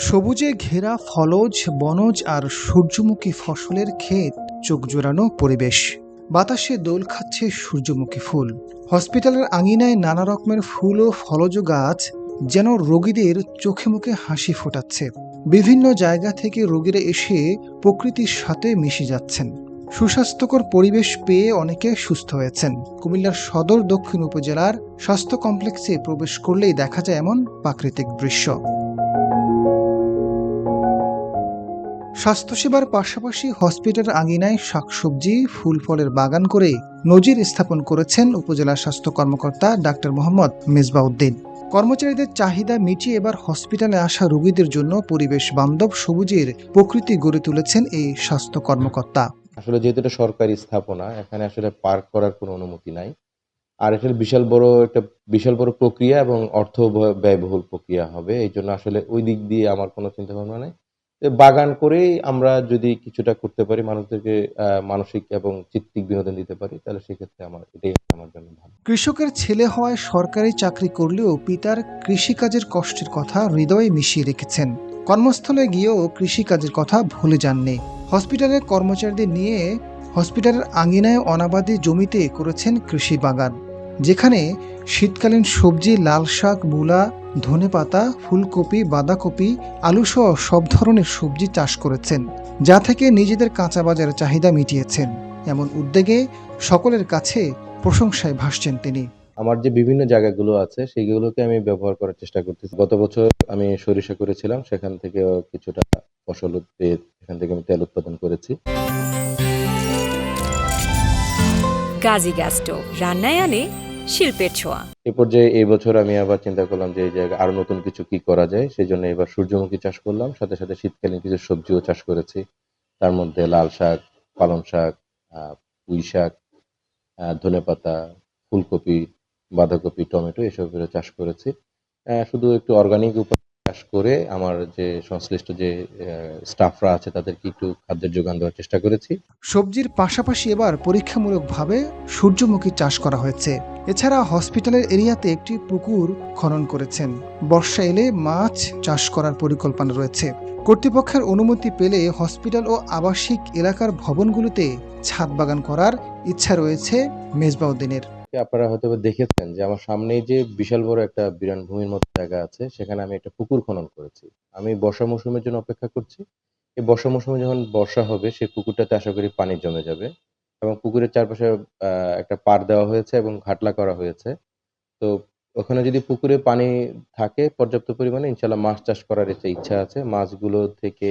সবুজে ঘেরা ফলজ, বনজ আর সূর্যমুখী ফসলের ক্ষেত, চোখ জোড়ানো পরিবেশ। বাতাসে দোল খাচ্ছে সূর্যমুখী ফুল। হসপিটালের আঙিনায় নানা রকমের ফুল ও ফলজ গাছ যেন রোগীদের চোখে মুখে হাসি ফোটাচ্ছে। বিভিন্ন জায়গা থেকে রোগীরা এসে প্রকৃতির সাথে মিশে যাচ্ছেন। সুস্বাস্থ্যকর পরিবেশ পেয়ে অনেকে সুস্থ হয়েছেন। কুমিল্লার সদর দক্ষিণ উপজেলার স্বাস্থ্য কমপ্লেক্সে প্রবেশ করলেই দেখা যায় এমন প্রাকৃতিক দৃশ্য। স্বাস্থ্যসেবার পাশাপাশি হসপিটাল আঙিনায় শাকসবজি ফুল ফলের বাগান করে নজির স্থাপন করেছেন উপজেলা স্বাস্থ্য কর্মকর্তা ডাক্তার মোহাম্মদ মেজবাউদ্দিন। কর্মচারীদের চাহিদা মিটিয়ে এবার হসপিটালে আসা রোগীদের জন্য পরিবেশ বান্ধব সবুজের প্রকৃতি গড়ে তুলেছেন এই স্বাস্থ্য কর্মকর্তা। আসলে যেহেতু এটা সরকারি স্থাপনা, এখানে আসলে পার্ক করার কোনো অনুমতি নাই। আর এটা বিশাল বড় একটা বিশাল বড় প্রক্রিয়া এবং অর্থ ব্যয়বহুল প্রক্রিয়া হবে। এই জন্য আসলে ওই দিক দিয়ে আমার কোনো চিন্তা ভাবনা নেই। বাগান করেই আমরা যদি কিছুটা করতে পারি, মানুষদেরকে মানসিক এবং চিত্তিক বিনোদন দিতে পারি, তাহলে সেক্ষেত্রে আমার, এটাই আমার জন্য ভালো। কৃষকের ছেলে হওয়ায় সরকারি চাকরি করলেও পিতার কৃষিকাজের কষ্টের কথা হৃদয়ে মিশিয়ে রেখেছেন। কর্মস্থলে গিয়েও কৃষিকাজের কথা ভুলে যাননি। হসপিটালের কর্মচারীদের নিয়ে হসপিটালের আঙিনায় অনাবাদী জমিতে করেছেন কৃষি বাগান, যেখানে শীতকালীন সবজি লাল শাক মূলা ধনেপাতা ফুলকপি বাঁধাকপি আলুসহ সব ধরনের সবজি চাষ করেছেন যা থেকে নিজেদের কাঁচা বাজারের চাহিদা মিটিয়েছেন। এমন উদ্যোগে সকলের কাছে প্রশংসায় ভাসছেন তিনি। আমার যে বিভিন্ন জায়গাগুলো আছে সেইগুলোকে আমি ব্যবহার করার চেষ্টা করতেছি। গত বছর আমি সরিষা করেছিলাম সেখান থেকে কিছুটা ফসল পেয়ে সেখান থেকে আমি তেল উৎপাদন করেছি। গাজী গ্যাস স্টোভ রান্নায় আনে শিল্পের ছোঁয়া। এ পর্যায়ে এই বছর আমি আবার চিন্তা করলাম যে এই জায়গায় আরও নতুন কিছু কি করা যায়। সেই জন্য এবার সূর্যমুখী চাষ করলাম। সাথে সাথে শীতকালীন কিছু সবজিও চাষ করেছি। তার মধ্যে লাল শাক পালং শাক পুঁই শাক আহ, ধনেপাতা ফুলকপি বাঁধাকপি টমেটো এসবের চাষ করেছি। আহ, শুধু একটু অর্গানিক উপায়ে চাষ করে আমার যে সংশ্লিষ্ট যে স্টাফরা আছে তাদেরকে একটু খাদ্যের যোগান দেওয়ার চেষ্টা করেছি। সবজির পাশাপাশি এবার পরীক্ষামূলকভাবে সূর্যমুখী চাষ করা হয়েছে। এছাড়া হসপিটালের এরিয়াতে একটি পুকুর খনন করেছেন। বর্ষা এলে মাছ চাষ করার পরিকল্পনা রয়েছে। কর্তৃপক্ষের অনুমতি পেলে হসপিটাল ও আবাসিক এলাকার ভবনগুলোতে ছাদ বাগান করার ইচ্ছা রয়েছে মেজবাউদ্দিনের। আপনারা হয়তো দেখেছেন যে আমার সামনেই যে বিশাল বড় একটা বিরান ভূমির মতো জায়গা আছে, সেখানে আমি একটা পুকুর খনন করেছি। আমি বর্ষা মৌসুমের জন্য অপেক্ষা করছি। এই বর্ষা মৌসুমে যখন বর্ষা হবে, সেই পুকুরটাতে আশা করি পানি জমে যাবে। এবং পুকুরের চারপাশে আহ, একটা পাড় দেওয়া হয়েছে এবং ঘাটলা করা হয়েছে। তো ওখানে যদি পুকুরে পানি থাকে পর্যাপ্ত পরিমাণে ইনশাল্লাহ মাছ চাষ করার একটা ইচ্ছা আছে। মাছগুলো থেকে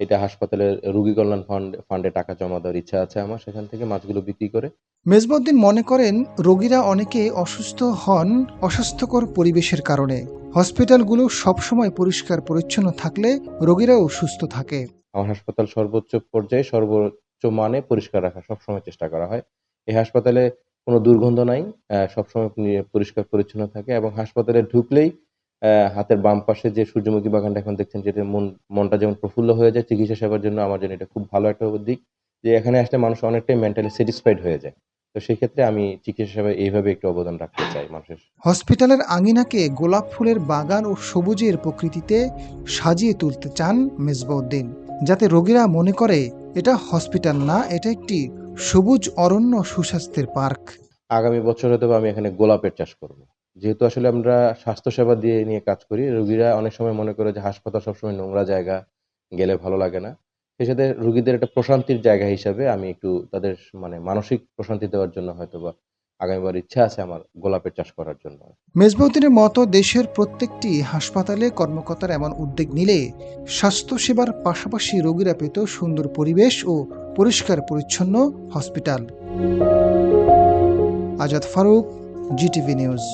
এটা হাসপাতালের রোগী কল্যাণ ফান্ড ফান্ডে টাকা জমা দেওয়ার ইচ্ছা আছে আমার সেখান থেকে মাছগুলো বিক্রি করে। মেজবাউদ্দিন মনে করেন রোগীরা অনেকে অসুস্থ হন অস্বাস্থ্যকর পরিবেশের কারণে। হসপিটালগুলো সবসময় পরিষ্কার পরিচ্ছন্ন থাকলে রোগীরাও সুস্থ থাকে। আমার হাসপাতাল সর্বোচ্চ পর্যায়ে সর্বোচ্চ মানে পরিষ্কার রাখা সবসময় চেষ্টা করা হয়। এই হাসপাতালে কোনো দুর্গন্ধ নাই সবসময় পরিষ্কার পরিচ্ছন্ন থাকে এবং হাসপাতালে ঢুকলেই হাতের বাম পাশে যে সূর্যমুখী বাগানটা এখন দেখছেন যেটা মন, মনটা যেমন প্রফুল্ল হয়ে যায়, চিকিৎসা সেবার জন্য আমার জন্য এটা খুব ভালো একটা দিক যে এখানে আসলে মানুষ অনেকটাই মেন্টালি স্যাটিসফাইড হয়ে যায়। তো সেক্ষেত্রে আমি চিকিৎসা সেবায় এইভাবে একটু অবদান রাখতে চাই মানুষের। হসপিটালের আঙিনাকে গোলাপ ফুলের বাগান ও সবুজের প্রকৃতিতে সাজিয়ে তুলতে চান মেজবাউদ্দিন। যাতে রোগীরা মনে করে এটা হসপিটাল না, এটা একটি সবুজ, অরণ্য সুস্বাস্থ্যের পার্ক। আগামী বছর হয়তো আমি এখানে গোলাপের চাষ করব। যেহেতু আসলে আমরা স্বাস্থ্যসেবা দিয়ে নিয়ে কাজ করি, রোগীরা অনেক সময় মনে করে যে হাসপাতাল সবসময় নোংরা জায়গা, গেলে ভালো লাগে না। সেই সাথে রোগীদের একটা প্রশান্তির জায়গা হিসাবে আমি একটু তাদের মানে মানসিক প্রশান্তি দেওয়ার জন্য হয়তো বা আগামীবার ইচ্ছা আছে আমার গোলাপের চাষ করার জন্য। মেজবাউদ্দিনের মতো দেশের প্রত্যেকটি হাসপাতালে কর্মকর্তার এমন উদ্যোগ নিলে স্বাস্থ্যসেবার পাশাপাশি রোগীরা পেত সুন্দর পরিবেশ ও পরিষ্কার পরিচ্ছন্ন hospital. Azad Faruk, GTV news.